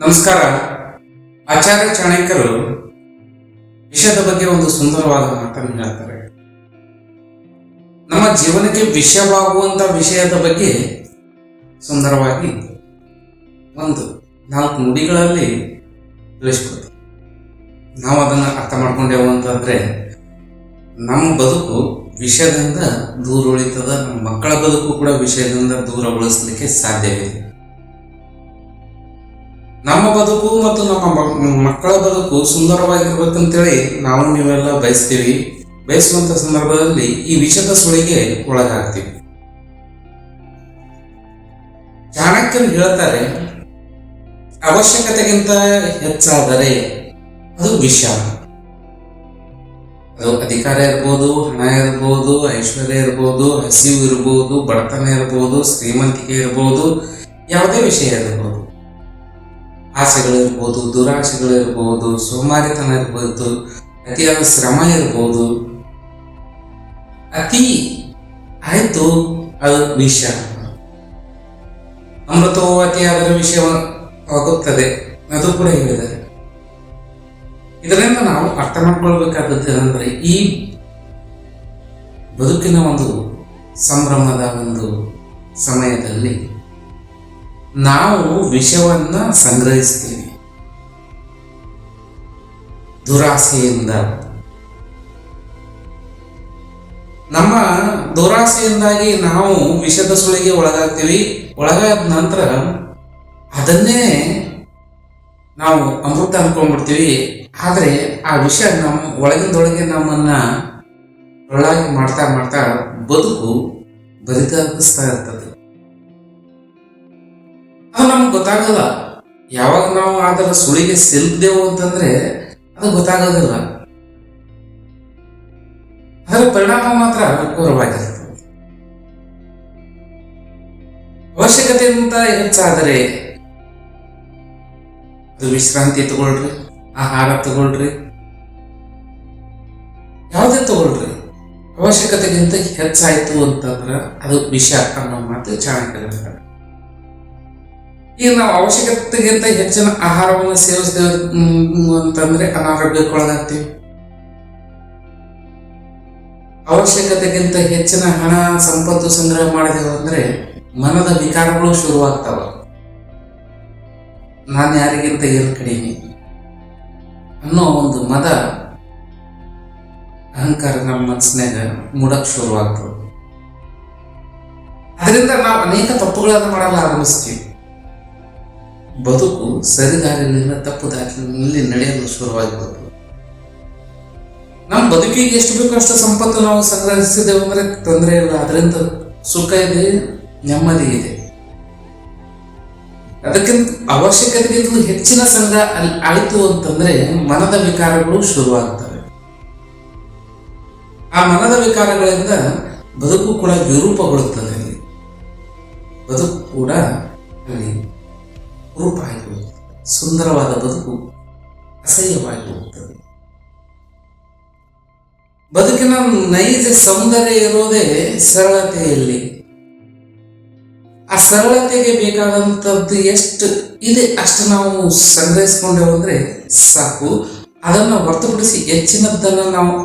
ನಮಸ್ಕಾರ. ಆಚಾರ್ಯ ಚಾಣಕ್ಯರು ವಿಷಯದ ಬಗ್ಗೆ ಒಂದು ಸುಂದರವಾದ ಮಾತನ್ನು ಹೇಳ್ತಾರೆ. ನಮ್ಮ ಜೀವನಕ್ಕೆ ವಿಷಯವಾಗುವಂತ ವಿಷಯದ ಬಗ್ಗೆ ಸುಂದರವಾಗಿ ಒಂದು ನಾಲ್ಕು ನುಡಿಗಳಲ್ಲಿ ತಿಳಿಸ್ಕೊಡ್ತಾರೆ. ನಾವು ಅದನ್ನು ಅರ್ಥ ಮಾಡ್ಕೊಂಡೇವು ಅಂತಂದ್ರೆ ನಮ್ಮ ಬದುಕು ವಿಷಯದಿಂದ ದೂರ ಉಳಿತದ, ನಮ್ಮ ಮಕ್ಕಳ ಬದುಕು ಕೂಡ ವಿಷಯದಿಂದ ದೂರ ಉಳಿಸ್ಲಿಕ್ಕೆ ಸಾಧ್ಯವಿದೆ. ನಮ್ಮ ಬದುಕು ಮತ್ತು ನಮ್ಮ ಮಕ್ ಮಕ್ಕಳ ಬದುಕು ಸುಂದರವಾಗಿರ್ಬೇಕಂತೇಳಿ ನಾವು ನೀವೆಲ್ಲ ಬಯಸ್ತೀವಿ ಬಯಸುವಂತ ಸಂದರ್ಭದಲ್ಲಿ ಈ ವಿಷದ ಸುಳಿಗೆ ಒಳಗಾಗ್ತೀವಿ. ಚಾಣಕ್ಯರು ಹೇಳ್ತಾರೆ, ಅವಶ್ಯಕತೆಗಿಂತ ಹೆಚ್ಚಾದರೆ ಅದು ವಿಷ. ಅದು ಅಧಿಕಾರ ಇರ್ಬೋದು, ಹಣ ಇರ್ಬೋದು, ಐಶ್ವರ್ಯ ಇರ್ಬೋದು, ಹಸಿವು ಇರ್ಬೋದು, ಬಡತನ ಇರ್ಬೋದು, ಶ್ರೀಮಂತಿಕೆ ಇರ್ಬೋದು, ಯಾವುದೇ ವಿಷಯ ಇರ್ಬೋದು. ಆಸೆಗಳಿರ್ಬೋದು, ದುರಾಸೆಗಳಿರ್ಬೋದು, ಸೋಮಾರಿತನ ಇರ್ಬೋದು, ಅತಿಯಾದ ಶ್ರಮ ಇರ್ಬೋದು. ಅತಿ ಆಯಿತು ಅದು ವಿಷ. ಅಮೃತವು ಅತಿಯಾದರೆ ವಿಷಯವಾಗುತ್ತದೆ. ಅದು ಕೂಡ ಹೇಳಿದ್ದಾರೆ ಇದರಿಂದ ನಾವು ಅರ್ಥ ಮಾಡ್ಕೊಳ್ಬೇಕಾದದ್ದು ಏನಂದ್ರೆ ಈ ಬದುಕಿನ ಒಂದು ಸಂಭ್ರಮದ ಒಂದು ಸಮಯದಲ್ಲಿ ನಾವು ವಿಷವನ್ನ ಸಂಗ್ರಹಿಸ್ತೀವಿ. ದುರಾಸೆಯಿಂದ. ನಮ್ಮ ದುರಾಸೆಯಿಂದಾಗಿ ನಾವು ವಿಷದ ಸುಳಿಗೆ ಒಳಗಾಗ್ತೀವಿ. ಒಳಗಾದ ನಂತರ ಅದನ್ನೇ ನಾವು ಅಮೃತ ಅನ್ಕೊಂಡ್ಬಿಡ್ತೀವಿ. ಆದರೆ ಆ ವಿಷ ನಮ್ಮ ಒಳಗಿಂದೊಳಗೆ ನಮ್ಮನ್ನ ಒಳಗಾಗಿ ಮಾಡ್ತಾ ಮಾಡ್ತಾ ಬದುಕು ಬರಿದಾಗಿಸ್ತಾ ಇರ್ತದೆ. ಗೊತ್ತಾಗಲ್ಲ. ಯಾವಾಗ ನಾವು ಅದರ ಸುಳಿಗೆ ಸಿಲ್ಕ್ದೇವು ಅಂತಂದ್ರೆ ಅದು ಗೊತ್ತಾಗೋದಿಲ್ಲ. ಅದರ ಪರಿಣಾಮ ಮಾತ್ರ ಅನುಕೂಲವಾಗಿರುತ್ತೆ ಅವಶ್ಯಕತೆಗಿಂತ ಹೆಚ್ಚಾದರೆ ಅದು ವಿಶ್ರಾಂತಿ ತಗೊಳ್ರಿ, ಆಹಾರ ತಗೊಳ್ರಿ. ಯಾವುದೇ ತಗೊಳ್ರಿ. ಅವಶ್ಯಕತೆಗಿಂತ ಹೆಚ್ಚಾಯ್ತು ಅಂತಂದ್ರೆ ಅದು ವಿಷ ಅನ್ನೋ ಮಾತು ಚೆನ್ನಾಗಿರುತ್ತೆ ಈಗ ನಾವು ಅವಶ್ಯಕತೆಗಿಂತ ಹೆಚ್ಚಿನ ಆಹಾರವನ್ನು ಸೇವಿಸಿದೆವು ಅಂತಂದ್ರೆ ಅನಾರೋಗ್ಯಕ್ಕೆ ಒಳಗಾಗ್ತೀವಿ ಅವಶ್ಯಕತೆಗಿಂತ ಹೆಚ್ಚಿನ ಹಣ ಸಂಪತ್ತು ಸಂಗ್ರಹ ಮಾಡಿದೆವು ಅಂದ್ರೆ ಮನದ ವಿಕಾರಗಳು ಶುರುವಾಗ್ತಾವ. ನಾನು ಯಾರಿಗಿಂತ ಏನು ಕಡಿಮೆ? ಅನ್ನೋ ಒಂದು ಮದ ಅಹಂಕಾರ ನಮ್ಮ ಮನಸ್ಸಿನಾಗ ಮೂಡಕ್ ಶುರುವಾಗ್ತದೆ. ಅದರಿಂದ ನಾವು ಅನೇಕ ತಪ್ಪುಗಳನ್ನು ಮಾಡಲು ಆರಂಭಿಸ್ತೀವಿ ಬದುಕು ಸರಿದಾರಿನಿಂದ ತಪ್ಪು ದಾರಿನಲ್ಲಿ ನಡೆಯಲು ಶುರುವಾಗಿರೋದು ನಮ್ಮ ಬದುಕಿಗೆ ಎಷ್ಟು ಬೇಕೋ ಅಷ್ಟು ಸಂಪತ್ತು ನಾವು ಸಂಗ್ರಹಿಸಿದ್ದೇವೆ ಅಂದ್ರೆ ತೊಂದರೆ ಇಲ್ಲ. ಅದರಿಂದ ಸುಖ ಇದೆ, ನೆಮ್ಮದಿ ಇದೆ. ಅದಕ್ಕಿಂತ ಅವಶ್ಯಕತೆಗಿಂತ ಹೆಚ್ಚಿನ ಸಂಘ ಅಲ್ಲಿ ಆಯ್ತು ಅಂತಂದ್ರೆ ಮನದ ವಿಕಾರಗಳು ಶುರುವಾಗ್ತವೆ. ಆ ಮನದ ವಿಕಾರಗಳಿಂದ ಬದುಕು ಕೂಡ ವಿರೂಪಗೊಳ್ಳುತ್ತದೆ. ಬದುಕು ಕೂಡ ಅಲ್ಲಿ ರೂಪ ಆಗಿ ಹೋಗ್ತದೆ ಸುಂದರವಾದ ಬದುಕು ಅಸಹ್ಯವಾಗಿ ಬದುಕಿನ ನೈಜ ಸೌಂದರ್ಯ ಇರೋದೇ ಸರಳತೆಯಲ್ಲಿ. ಆ ಸರಳತೆಗೆ ಬೇಕಾದಂಥದ್ದು ಎಷ್ಟು ಇದೆ ಅಷ್ಟು ನಾವು ಸಂಗ್ರಹಿಸ್ಕೊಂಡೇವು ಅಂದರೆ ಸಾಕು. ಅದನ್ನು ಹೊರತುಪಡಿಸಿ ಹೆಚ್ಚಿನದ್ದನ್ನು ನಾವು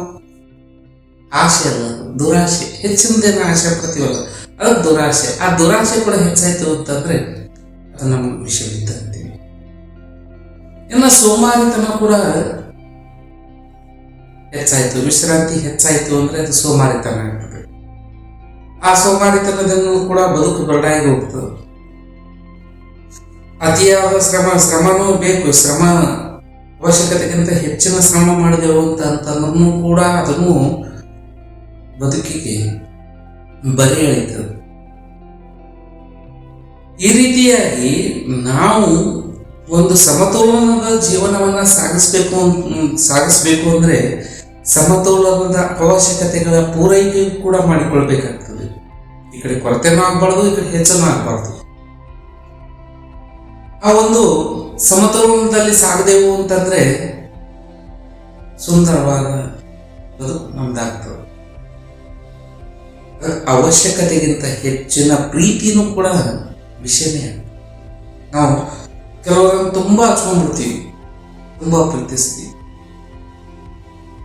ಆಸೆ ಅಲ್ಲ ದುರಾಶೆ ಹೆಚ್ಚಿನದೇನು ಆಸೆ ಪಡ್ತೀವಲ್ಲ, ಅದು ದುರಾಶೆ ಆ ದುರಾಸೆ ಕೂಡ ಹೆಚ್ಚಾಯ್ತು ಅಂತಂದ್ರೆ ನಮ್ಮ ವಿಷಯವಿದ್ದಂತೆ ಇನ್ನು ಸೋಮಾರಿತನ ಕೂಡ ಹೆಚ್ಚಾಯಿತು. ವಿಶ್ರಾಂತಿ ಹೆಚ್ಚಾಯ್ತು ಅಂದ್ರೆ ಅದು ಸೋಮಾರಿತನ ಆಗ್ತದೆ. ಆ ಸೋಮಾರಿತನದನ್ನು ಕೂಡ ಬದುಕು ದೊಡ್ಡಾಗಿ ಹೋಗ್ತದೆ. ಅತಿಯಾದ ಶ್ರಮ, ಶ್ರಮನೂ ಬೇಕು. ಶ್ರಮ ಅವಶ್ಯಕತೆಗಿಂತ ಹೆಚ್ಚಿನ ಶ್ರಮ ಮಾಡಿದೆವು ಅಂತ ಅಂತಂದ್ರೂ ಕೂಡ ಅದನ್ನು ಬದುಕಿಗೆ ಬರೆ ಈ ರೀತಿಯಾಗಿ ನಾವು ಒಂದು ಸಮತೋಲನದ ಜೀವನವನ್ನ ಸಾಗಿಸ್ಬೇಕು ಸಾಗಿಸ್ಬೇಕು ಅಂದ್ರೆ ಸಮತೋಲನದ ಅವಶ್ಯಕತೆಗಳ ಪೂರೈಕೆ ಕೂಡ ಮಾಡಿಕೊಳ್ಬೇಕಾಗ್ತದೆ. ಈ ಕಡೆ ಕೊರತೆನೂ ಆಗ್ಬಾರ್ದು, ಈ ಕಡೆ ಹೆಚ್ಚನೂ ಆಗ್ಬಾರ್ದು. ಆ ಒಂದು ಸಮತೋಲನದಲ್ಲಿ ಸಾಗದೆವು ಅಂತಂದ್ರೆ ಸುಂದರವಾದ ನಮ್ದಾಗ್ತದೆ. ಅವಶ್ಯಕತೆಗಿಂತ ಹೆಚ್ಚಿನ ಪ್ರೀತಿನೂ ಕೂಡ ವಿಷಯನೇ ನಾವು ಕೆಲವರನ್ನು ತುಂಬಾ ಹಚ್ಕೊಂಡ್ಬಿಡ್ತೀವಿ, ತುಂಬಾ ಪ್ರೀತಿಸ್ತೀವಿ.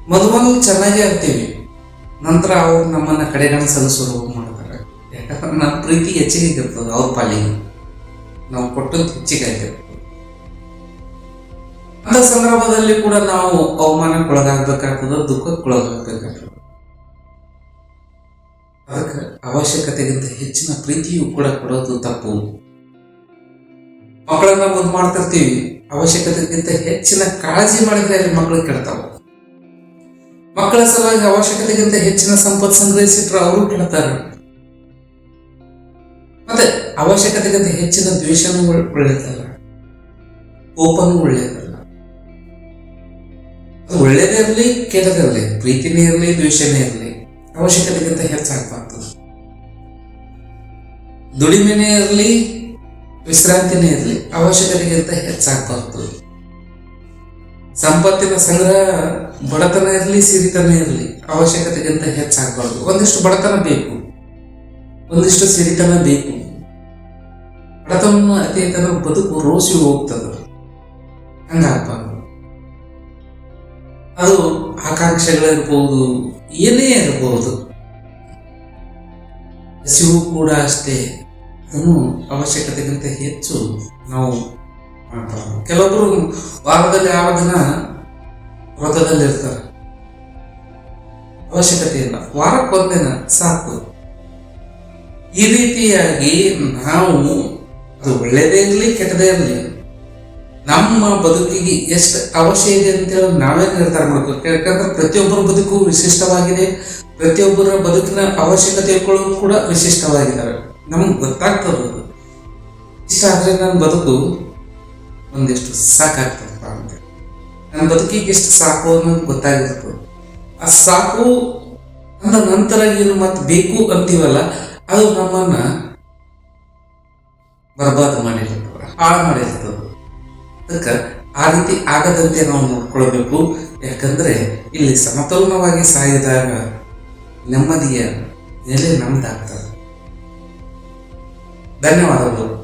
ಮೊದಲು ಚೆನ್ನಾಗೇ ಇರ್ತೀವಿ. ನಂತರ ಅವ್ರು ನಮ್ಮನ್ನ ಕಡೆಗಣಿಸಲು ಹೋಗಿ ಮಾಡ್ತಾರೆ. ಯಾಕಂದ್ರೆ ನಮ್ಮ ಪ್ರೀತಿ ಹೆಚ್ಚಿಗೆ ಇರ್ತದೆ ಅವ್ರ ಪಾಲಿಗೆ. ನಾವು ಕೊಟ್ಟದ್ದು ಹೆಚ್ಚಿಗೆ ಆಗಿರ್ತದೆ. ಅಂತ ಸಂದರ್ಭದಲ್ಲಿ ಕೂಡ ನಾವು ಅವಮಾನಕ್ಕೊಳಗಾಗಬೇಕಾಗ್ತದೆ, ದುಃಖಕ್ಕೊಳಗಾಗಬೇಕಾಗ್ತದೆ. ಅವಶ್ಯಕತೆಗಿಂತ ಹೆಚ್ಚಿನ ಪ್ರೀತಿಯು ಕೂಡ ಕೊಡೋದು ತಪ್ಪು. ಮಕ್ಕಳನ್ನ ಒಂದು ಮಾಡ್ತಿರ್ತೀವಿ, ಅವಶ್ಯಕತೆಗಿಂತ ಹೆಚ್ಚಿನ ಕಾಳಜಿ ಮಾಡಿದ್ರೆ ಅಲ್ಲಿ ಮಕ್ಕಳು ಕೆಡ್ತಾವ. ಮಕ್ಕಳ ಸಲುವಾಗಿ ಅವಶ್ಯಕತೆಗಿಂತ ಹೆಚ್ಚಿನ ಸಂಪತ್ತು ಸಂಗ್ರಹಿಸಿಟ್ರೆ ಅವರು ಕೆಡ್ತಾರೆ. ಮತ್ತೆ ಅವಶ್ಯಕತೆಗಿಂತ ಹೆಚ್ಚಿನ ದ್ವೇಷನೂ ಒಳ್- ಓಪನ್ ಅದು ಒಳ್ಳೇದೇ ಇರಲಿ, ಕೆಟ್ಟದೇ ಇರಲಿ, ಪ್ರೀತಿನೇ ಇರಲಿ, ದ್ವೇಷನೇ ಇರಲಿ, ಅವಶ್ಯಕತೆಗಿಂತ ಹೆಚ್ಚಾಗಬಾರ್ದು. ದುಡಿಮೆನೇ ಇರಲಿ, ವಿಶ್ರಾಂತಿನೇ ಇರಲಿ ಅವಶ್ಯಕತೆಗಿಂತ ಹೆಚ್ಚಾಗಬಾರ್ದು. ಸಂಪತ್ತಿನ ಸಂಗ್ರಹ ಬಡತನ ಇರಲಿ, ಸಿರಿತನ ಇರಲಿ ಅವಶ್ಯಕತೆಗಿಂತ ಹೆಚ್ಚಾಗಬಾರ್ದು. ಒಂದಿಷ್ಟು ಬಡತನ ಬೇಕು. ಒಂದಿಷ್ಟು ಸಿರಿತನ ಬೇಕು. ಬಡತನ ಅತೀತನ ಬದುಕು ರೋಸಿ ಹೋಗ್ತದ. ಹಂಗಾಗಬಾರ್ದು. ಅದು ಆಕಾಂಕ್ಷೆಗಳಿರ್ಬೋದು ಏನೇ ಇರಬಹುದು ಹಸಿವು ಕೂಡ ಅಷ್ಟೇ. ಅದನ್ನು ಅವಶ್ಯಕತೆಗಿಂತ ಹೆಚ್ಚು ನಾವು ಮಾಡ್ತಾರೆ. ಕೆಲವೊಬ್ರು ವಾರದಲ್ಲಿ ಆರು ದಿನ ವ್ರತದಲ್ಲಿ ಇರ್ತಾರೆ ಅವಶ್ಯಕತೆ ಇಲ್ಲ. ವಾರಕ್ಕೆ ಒಂದಿನ ಸಾಕು. ಈ ರೀತಿಯಾಗಿ ನಾವು ಅದು ಒಳ್ಳೆಯದೇ ಇರಲಿ, ಕೆಟ್ಟದೇ ಇರಲಿ, ನಮ್ಮ ಬದುಕಿಗೆ ಎಷ್ಟು ಅವಶ್ಯ ಇದೆ ಅಂತೇಳಿ ನಾವೇ ನಿರ್ಧಾರ ಮಾಡ್ಬೇಕು ಯಾಕಂದ್ರೆ ಪ್ರತಿಯೊಬ್ಬರ ಬದುಕು ವಿಶಿಷ್ಟವಾಗಿದೆ. ಪ್ರತಿಯೊಬ್ಬರ ಬದುಕಿನ ಅವಶ್ಯಕತೆಗಳು ಕೂಡ ವಿಶಿಷ್ಟವಾಗಿದ್ದಾವೆ. ನಮ್ಗೆ ಗೊತ್ತಾಗ್ತದೆ ಇಷ್ಟ ಆದರೆ ನನ್ನ ಬದುಕು ಒಂದಿಷ್ಟು ಸಾಕಾಗ್ತದಪ್ಪ ಅಂತ. ನನ್ನ ಬದುಕಿಗೆ ಎಷ್ಟು ಸಾಕು ಅನ್ನೋದು ಗೊತ್ತಾಗಿರ್ತದೆ ಆ ಸಾಕು ಅಂದ ನಂತರ ಏನು ಮತ್ತೆ ಬೇಕು ಅಂತೀವಲ್ಲ, ಅದು ನಮ್ಮನ್ನ ಬರ್ಬಾದ್ ಮಾಡಿರ್ತದೆ, ಹಾಳು ಮಾಡಿರ್ತದೆ. ಅದಕ್ಕೆ ಆ ರೀತಿ ಆಗದಂತೆ ನಾವು ನೋಡ್ಕೊಳ್ಬೇಕು. ಯಾಕಂದ್ರೆ ಇಲ್ಲಿ ಸಮತೋಲನವಾಗಿ ಸಾಯಿದಾಗ ನೆಮ್ಮದಿಯ ನೆಲೆ ನಮ್ದಾಗ್ತದೆ. धन्यवाद